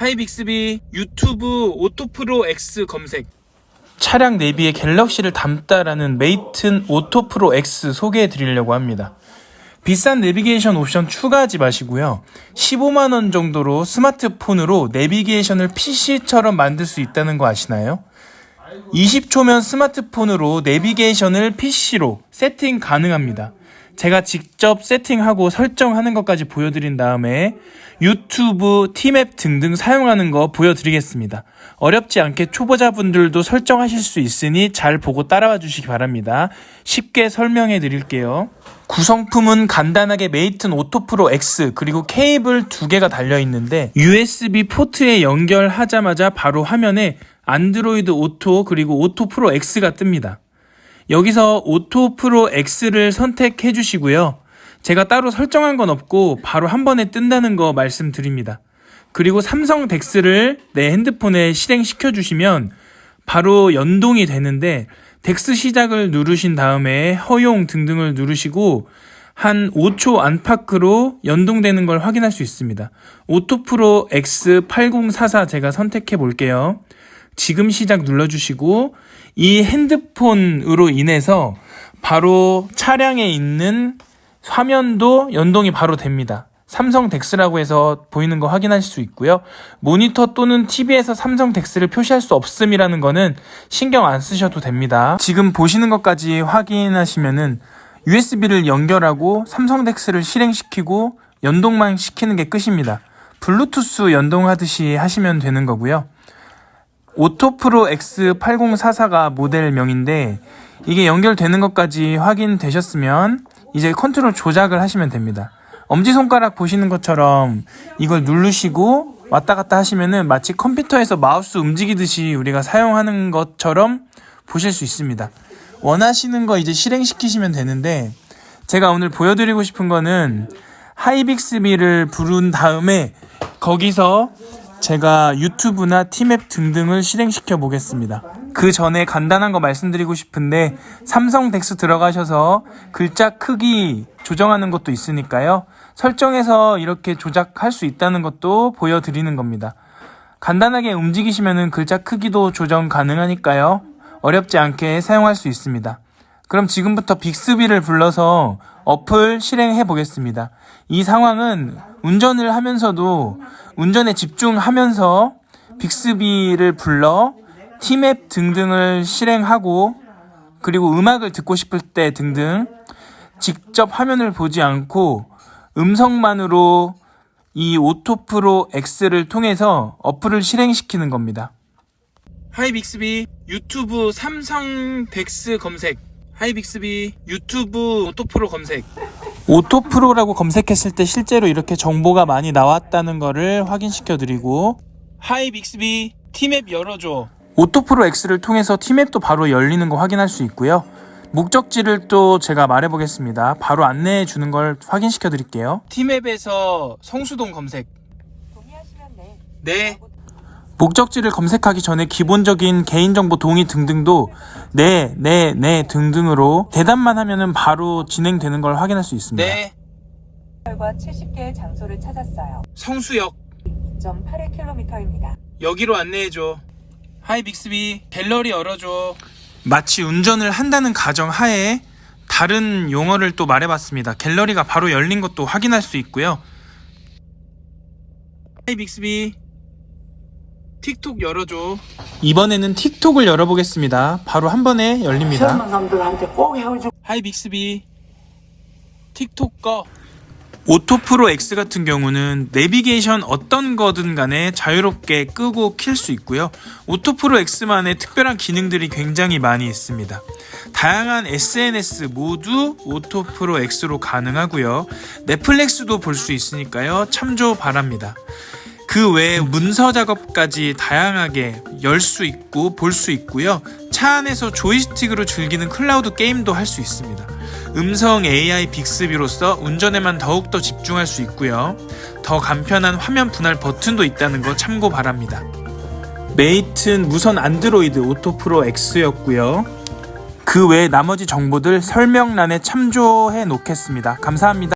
하이 빅스비 유튜브 오토프로 X 검색 차량 내비에 갤럭시를 담다라는 메이튼 오토프로 X 소개해 드리려고 합니다. 비싼 내비게이션 옵션 추가하지 마시고요. 15만 원 정도로 스마트폰으로 내비게이션을 PC처럼 만들 수 있다는 거 아시나요? 20초면 스마트폰으로 내비게이션을 PC로 세팅 가능합니다. 제가 직접 세팅하고 설정하는 것까지 보여드린 다음에 유튜브, 티맵 등등 사용하는 거 보여드리겠습니다. 어렵지 않게 초보자분들도 설정하실 수 있으니 잘 보고 따라와 주시기 바랍니다. 쉽게 설명해 드릴게요. 구성품은 간단하게 메이튼 오토프로 X 그리고 케이블 두 개가 달려 있는데 USB 포트에 연결하자마자 바로 화면에 안드로이드 오토 그리고 오토 프로 X가 뜹니다. 여기서 오토 프로 X를 선택해 주시고요. 제가 따로 설정한 건 없고 바로 한 번에 뜬다는 거 말씀드립니다. 그리고 삼성 덱스를 내 핸드폰에 실행시켜 주시면 바로 연동이 되는데 덱스 시작을 누르신 다음에 허용 등등을 누르시고 한 5초 안팎으로 연동되는 걸 확인할 수 있습니다. 오토프로 X8044 제가 선택해 볼게요. 지금 시작 눌러주시고 이 핸드폰으로 인해서 바로 차량에 있는 화면도 연동이 바로 됩니다. 삼성 덱스라고 해서 보이는 거 확인할 수 있고요. 모니터 또는 TV에서 삼성 덱스를 표시할 수 없음이라는 거는 신경 안 쓰셔도 됩니다. 지금 보시는 것까지 확인하시면은 USB를 연결하고 삼성 덱스를 실행시키고 연동만 시키는 게 끝입니다. 블루투스 연동하듯이 하시면 되는 거고요. 오토프로 X8044가 모델명인데 이게 연결되는 것까지 확인되셨으면 이제 컨트롤 조작을 하시면 됩니다. 엄지손가락 보시는 것처럼 이걸 누르시고 왔다 갔다 하시면은 마치 컴퓨터에서 마우스 움직이듯이 우리가 사용하는 것처럼 보실 수 있습니다. 원하시는 거 이제 실행시키시면 되는데 제가 오늘 보여드리고 싶은 거는 하이빅스비를 부른 다음에 거기서 제가 유튜브나 티맵 등등을 실행시켜 보겠습니다. 그 전에 간단한 거 말씀드리고 싶은데 삼성 덱스 들어가셔서 글자 크기 조정하는 것도 있으니까요. 설정해서 이렇게 조작할 수 있다는 것도 보여드리는 겁니다. 간단하게 움직이시면은 글자 크기도 조정 가능하니까요. 어렵지 않게 사용할 수 있습니다. 그럼 지금부터 빅스비를 불러서 어플 실행해 보겠습니다. 이 상황은 운전을 하면서도 운전에 집중하면서 빅스비를 불러 티맵 등등을 실행하고 그리고 음악을 듣고 싶을 때 등등 직접 화면을 보지 않고 음성만으로 이 오토프로 X를 통해서 어플을 실행시키는 겁니다. 하이 빅스비 유튜브 삼성 덱스 검색 하이 빅스비 유튜브 오토프로 검색. 오토프로라고 검색했을 때 실제로 이렇게 정보가 많이 나왔다는 거를 확인시켜 드리고 하이 빅스비 티맵 열어줘. 오토프로 X를 통해서 티맵도 바로 열리는 거 확인할 수 있고요. 목적지를 또 제가 말해 보겠습니다. 바로 안내해 주는 걸 확인시켜 드릴게요. 티맵에서 성수동 검색. 동의하시면 네. 네. 목적지를 검색하기 전에 기본적인 개인정보 동의 등등도 네, 네, 네 등등으로 대답만 하면은 바로 진행되는 걸 확인할 수 있습니다. 네. 결과 70개의 장소를 찾았어요. 성수역 2.81km입니다. 여기로 안내해줘. 하이 빅스비 갤러리 열어줘. 마치 운전을 한다는 가정 하에 다른 용어를 또 말해봤습니다. 갤러리가 바로 열린 것도 확인할 수 있고요. 하이 빅스비 틱톡 열어줘. 이번에는 틱톡을 열어보겠습니다. 바로 한 번에 열립니다. 꼭 하이 빅스비 틱톡 꺼 오토프로 X 같은 경우는 내비게이션 어떤 거든 간에 자유롭게 끄고 킬 수 있고요. 오토프로 X만의 특별한 기능들이 굉장히 많이 있습니다. 다양한 SNS 모두 오토프로 X로 가능하고요. 넷플릭스도 볼 수 있으니까요. 참조 바랍니다. 그 외에 문서 작업까지 다양하게 열 수 있고 볼 수 있고요. 차 안에서 조이스틱으로 즐기는 클라우드 게임도 할 수 있습니다. 음성 AI 빅스비로서 운전에만 더욱더 집중할 수 있고요. 더 간편한 화면 분할 버튼도 있다는 거 참고 바랍니다. 메이튼 무선 안드로이드 오토 프로 X였고요. 그 외 나머지 정보들 설명란에 참조해 놓겠습니다. 감사합니다.